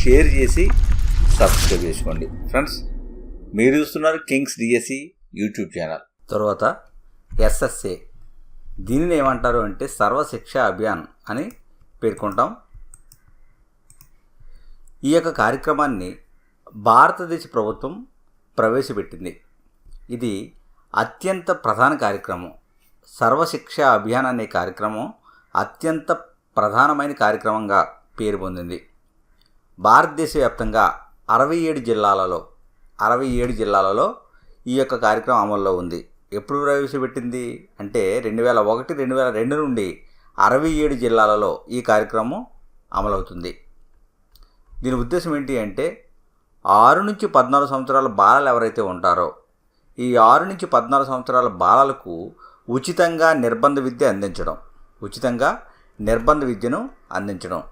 Share చేసి subscribe చేసుకోండి. Friends మీరు చూస్తున్నారు కింగ్స్ డిఎస్సి యూట్యూబ్ ఛానల్. తర్వాత ఎస్ఎస్ఏ. దీనిని ఏమంటారు అంటే సర్వశిక్ష అభియాన్ అని పేర్కొంటాం. ఈ యొక్క కార్యక్రమాన్ని భారతదేశ ప్రభుత్వం ప్రవేశపెట్టింది. ఇది అత్యంత ప్రధాన కార్యక్రమం. సర్వశిక్ష అభియాన్ అనే కార్యక్రమం అత్యంత ప్రధానమైన కార్యక్రమంగా పేరు పొందింది. భారతదేశ వ్యాప్తంగా అరవై ఏడు జిల్లాలలో అరవై ఏడు జిల్లాలలో ఈ యొక్క కార్యక్రమం అమల్లో ఉంది. ఎప్పుడు ప్రవేశపెట్టింది? అంటే రెండు వేల ఒకటి రెండు వేల రెండు నుండి అరవై ఏడు జిల్లాలలో ఈ కార్యక్రమం అమలవుతుంది. దీని ఉద్దేశం ఏంటి అంటే ఆరు నుంచి పద్నాలుగు సంవత్సరాల బాలలు ఎవరైతే ఉంటారో ఈ ఆరు నుంచి పద్నాలుగు సంవత్సరాల బాలలకు ఉచితంగా నిర్బంధ విద్య అందించడం ఉచితంగా నిర్బంధ విద్యను అందించడం.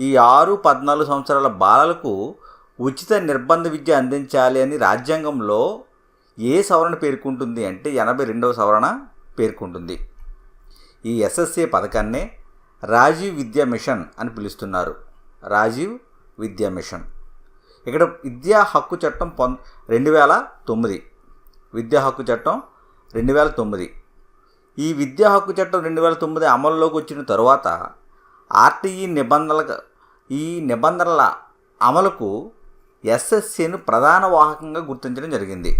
ఈ ఆరు పద్నాలుగు సంవత్సరాల బాలలకు ఉచిత నిర్బంధ విద్య అందించాలి అని రాజ్యాంగంలో ఏ సవరణ పేర్కొంటుంది అంటే ఎనభై రెండవ సవరణ పేర్కొంటుంది. ఈ ఎస్ఎస్ఏ పథకాన్నే రాజీవ్ విద్యా మిషన్ అని పిలుస్తున్నారు. రాజీవ్ విద్యా మిషన్. ఇక్కడ విద్యా హక్కు చట్టం పొం రెండు వేల తొమ్మిది. విద్యా హక్కు చట్టం రెండు వేల తొమ్మిది. ఈ విద్యా హక్కు చట్టం రెండు వేల తొమ్మిది అమల్లోకి వచ్చిన తరువాత ఆర్టీఈ నిబంధనల ఈ నిబంధనల అమలుకు ఎస్ఎస్సిను ప్రధాన వాహకంగా గుర్తించడం జరిగింది.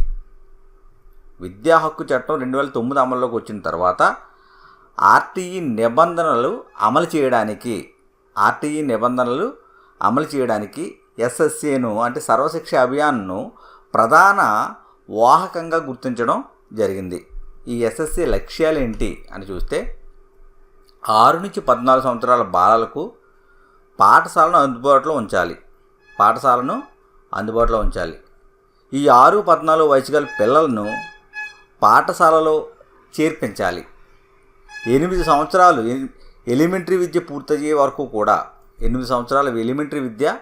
విద్యా హక్కు చట్టం రెండు వేల తొమ్మిది అమల్లోకి వచ్చిన తర్వాత ఆర్టీఈ నిబంధనలు అమలు చేయడానికి ఆర్టీఈ నిబంధనలు అమలు చేయడానికి ఎస్ఎస్సిను అంటే సర్వశిక్ష అభియాన్ను ప్రధాన వాహకంగా గుర్తించడం జరిగింది. ఈ ఎస్ఎస్సి లక్ష్యాలు ఏంటి అని చూస్తే ఆరు నుంచి పద్నాలుగు సంవత్సరాల బాలలకు పాఠశాలను అందుబాటులో ఉంచాలి. పాఠశాలను అందుబాటులో ఉంచాలి. ఈ ఆరు పద్నాలుగు వయసు గల పిల్లలను పాఠశాలలో చేర్పించాలి. ఎనిమిది సంవత్సరాలు ఎలిమెంటరీ విద్య పూర్తయ్యే వరకు కూడా ఎనిమిది సంవత్సరాల ఎలిమెంటరీ విద్య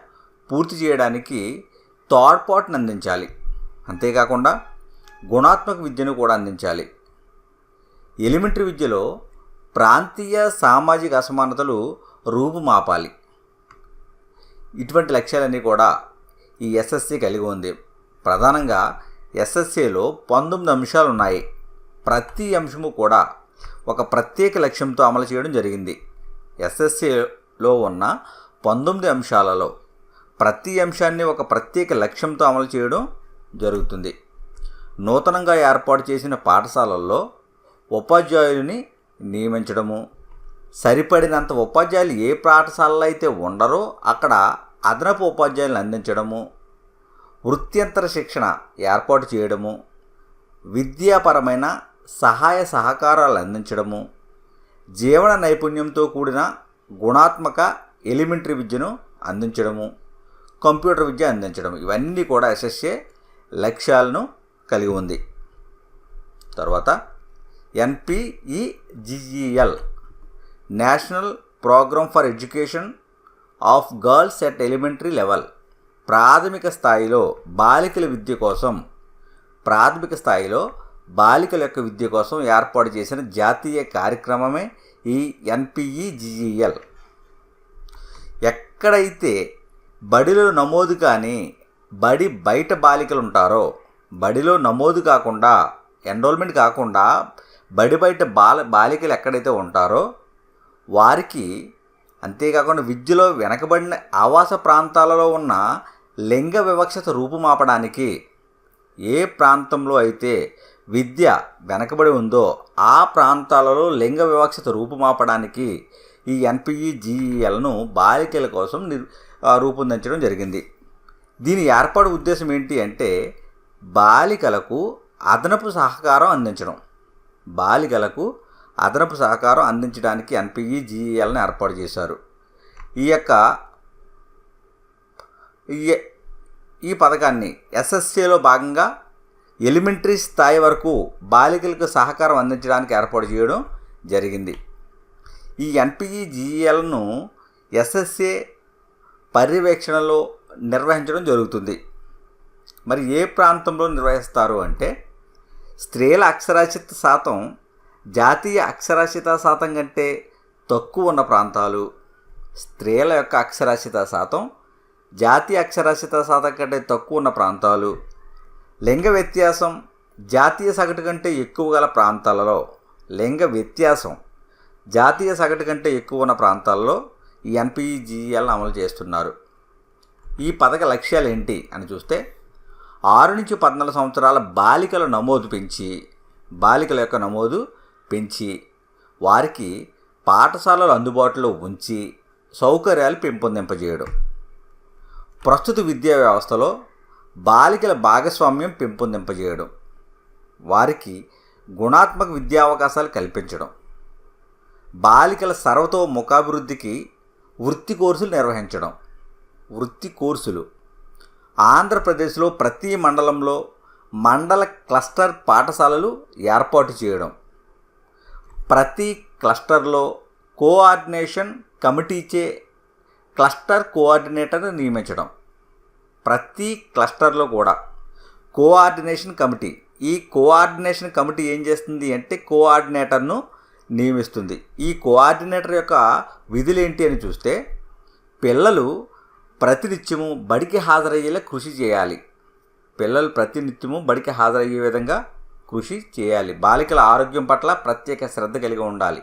పూర్తి చేయడానికి తోడ్పాటును అందించాలి. అంతేకాకుండా గుణాత్మక విద్యను కూడా అందించాలి. ఎలిమెంటరీ విద్యలో ప్రాంతీయ సామాజిక అసమానతలు రూపుమాపాలి ఇటువంటి లక్ష్యాలన్నీ కూడా ఈ ఎస్ఎస్సి కలిగి ఉంది. ప్రధానంగా ఎస్ఎస్సిలో పంతొమ్మిది అంశాలు ఉన్నాయి ప్రతి అంశము కూడా ఒక ప్రత్యేక లక్ష్యంతో అమలు చేయడం జరిగింది. ఎస్ఎస్సిలో ఉన్న పంతొమ్మిది అంశాలలో ప్రతి అంశాన్ని ఒక ప్రత్యేక లక్ష్యంతో అమలు చేయడం జరుగుతుంది. నూతనంగా ఏర్పాటు చేసిన పాఠశాలల్లో ఉపాధ్యాయుని నియమించడము. సరిపడినంత ఉపాధ్యాయులు ఏ పాఠశాలలో అయితే ఉండరో అక్కడ అదనపు ఉపాధ్యాయులను అందించడము. వృత్యంతర శిక్షణ ఏర్పాటు చేయడము. విద్యాపరమైన సహాయ సహకారాలు అందించడము. జీవన నైపుణ్యంతో కూడిన గుణాత్మక ఎలిమెంటరీ విద్యను అందించడము. కంప్యూటర్ విద్య అందించడం ఇవన్నీ కూడా ఎస్ఎస్ఏ లక్ష్యాలను కలిగి ఉంది. తర్వాత NPEGEL national programme for education of girls at elementary level ప్రాథమిక స్థాయిలో బాలికల విద్య కోసం ప్రాథమిక స్థాయిలో బాలికల యొక్క విద్య కోసం ఏర్పాటు చేసిన జాతీయ కార్యక్రమమే ఈ ఎన్పిఈజిఈఎల్ ఎక్కడైతే బడిలో నమోదు కానీ బడి బయట బాలికలు ఉంటారో బడిలో నమోదు కాకుండా ఎన్రోల్మెంట్ కాకుండా బడి బయట బాల బాలికలు ఎక్కడైతే ఉంటారో వారికి అంతేకాకుండా విద్యలో వెనకబడిన ఆవాస ప్రాంతాలలో ఉన్న లింగ వివక్షత రూపుమాపడానికి ఏ ప్రాంతంలో అయితే విద్య వెనకబడి ఉందో ఆ ప్రాంతాలలో లింగ వివక్షత రూపుమాపడానికి ఈ ఎన్పిఈజీఈఎల్ను బాలికల కోసం రూపొందించడం జరిగింది. దీని ఏర్పాటు ఉద్దేశం ఏంటి అంటే బాలికలకు అదనపు సహకారం అందించడం. బాలికలకు అదనపు సహకారం అందించడానికి ఎన్పిఈ జీఈఎల్ని ఏర్పాటు చేశారు. ఈ యొక్క ఈ ఈ పథకాన్ని ఎస్ఎస్సిలో భాగంగా ఎలిమెంటరీ స్థాయి వరకు బాలికలకు సహకారం అందించడానికి ఏర్పాటు చేయడం జరిగింది. ఈ ఎన్పిఈ జీఎల్ను ఎస్ఎస్ఏ పర్యవేక్షణలో నిర్వహించడం జరుగుతుంది. మరి ఏ ప్రాంతంలో నిర్వహిస్తారు అంటే స్త్రీల అక్షరాస్యత శాతం జాతీయ అక్షరాస్యత శాతం కంటే తక్కువ ఉన్న ప్రాంతాలు స్త్రీల యొక్క అక్షరాస్యత శాతం జాతీయ అక్షరాస్యత శాతం కంటే తక్కువ ఉన్న ప్రాంతాలు. లింగ వ్యత్యాసం జాతీయ సగటు కంటే ఎక్కువ గల ప్రాంతాలలో లింగ వ్యత్యాసం జాతీయ సగటు కంటే ఎక్కువ ఉన్న ప్రాంతాల్లో ఈ ఎన్పిజిఎల్ అమలు చేస్తున్నారు. ఈ పథక లక్ష్యాలు ఏంటి అని చూస్తే ఆరు నుంచి పద్నాలుగు సంవత్సరాల బాలికల నమోదు పెంచి బాలికల యొక్క నమోదు పెంచి వారికి పాఠశాలలు అందుబాటులో ఉంచి సౌకర్యాలు పెంపొందింపజేయడం. ప్రస్తుత విద్యా వ్యవస్థలో బాలికల భాగస్వామ్యం పెంపొందింపజేయడం. వారికి గుణాత్మక విద్యా అవకాశాలు కల్పించడం. బాలికల సర్వతో ముఖాభివృద్ధికి వృత్తి కోర్సులు నిర్వహించడం. వృత్తి కోర్సులు. ఆంధ్రప్రదేశ్లో ప్రతి మండలంలో మండల క్లస్టర్ పాఠశాలలు ఏర్పాటు చేయడం. ప్రతి క్లస్టర్లో కోఆర్డినేషన్ కమిటీచే క్లస్టర్ కోఆర్డినేటర్ని నియమించడం. ప్రతి క్లస్టర్లో కూడా కోఆర్డినేషన్ కమిటీ ఈ కోఆర్డినేషన్ కమిటీ ఏం చేస్తుంది అంటే కోఆర్డినేటర్ను నియమిస్తుంది. ఈ కోఆర్డినేటర్ యొక్క విధులు ఏంటి అని చూస్తే పిల్లలు ప్రతినిత్యము బడికి హాజరయ్యేలా కృషి చేయాలి. పిల్లలు ప్రతినిత్యము బడికి హాజరయ్యే విధంగా కృషి చేయాలి. బాలికల ఆరోగ్యం పట్ల ప్రత్యేక శ్రద్ధ కలిగి ఉండాలి.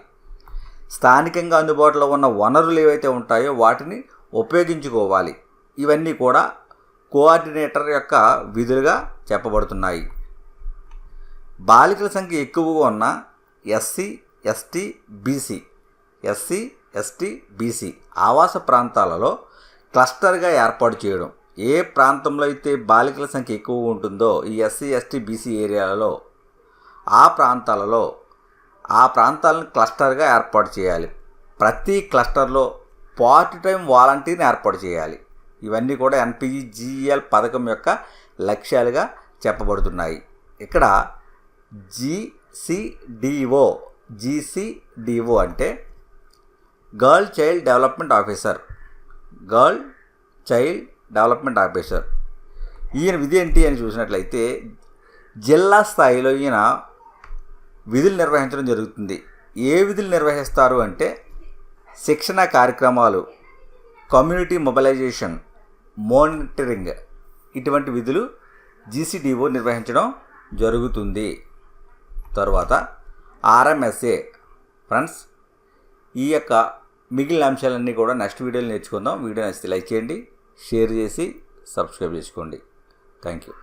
స్థానికంగా అందుబాటులో ఉన్న వనరులు ఏవైతే ఉంటాయో వాటిని ఉపయోగించుకోవాలి. ఇవన్నీ కూడా కోఆర్డినేటర్ యొక్క విధులుగా చెప్పబడుతున్నాయి. బాలికల సంఖ్య ఎక్కువగా ఉన్న SC ST BC SC ST BC ఆవాస ప్రాంతాలలో క్లస్టర్గా ఏర్పాటు చేయడం. ఏ ప్రాంతంలో అయితే బాలికల సంఖ్య ఎక్కువ ఉంటుందో ఈ ఎస్సీ ఎస్టీ బీసీ ఏరియాలలో ఆ ప్రాంతాలలో ఆ ప్రాంతాలను క్లస్టర్గా ఏర్పాటు చేయాలి. ప్రతి క్లస్టర్లో పార్ట్ టైం వాలంటీర్ని ఏర్పాటు చేయాలి. ఇవన్నీ కూడా ఎన్పిజిఎల్ పథకం యొక్క లక్ష్యాలుగా చెప్పబడుతున్నాయి. ఇక్కడ జీసీడిఓ జీసీడిఓ అంటే girl child development officer. Girl child development officer. ఈయన విధి ఏంటి అని చూసినట్లయితే జిల్లా స్థాయిలో ఈయన విధులు నిర్వహించడం జరుగుతుంది. ఏ విధులు నిర్వహిస్తారు అంటే శిక్షణ కార్యక్రమాలు కమ్యూనిటీ మొబిలైజేషన్ మానిటరింగ్ ఇటువంటి విధులు జీసీడీఓ నిర్వహించడం జరుగుతుంది. తరువాత ఆర్ఎంఎస్ఏ ఫ్రెండ్స్ ఈ యొక్క మిగిలిన అంశాలన్నీ కూడా నెక్స్ట్ వీడియోలు నేర్చుకుందాం. వీడియో నచ్చితే లైక్ చేయండి షేర్ చేసి సబ్స్క్రైబ్ చేసుకోండి. Thank you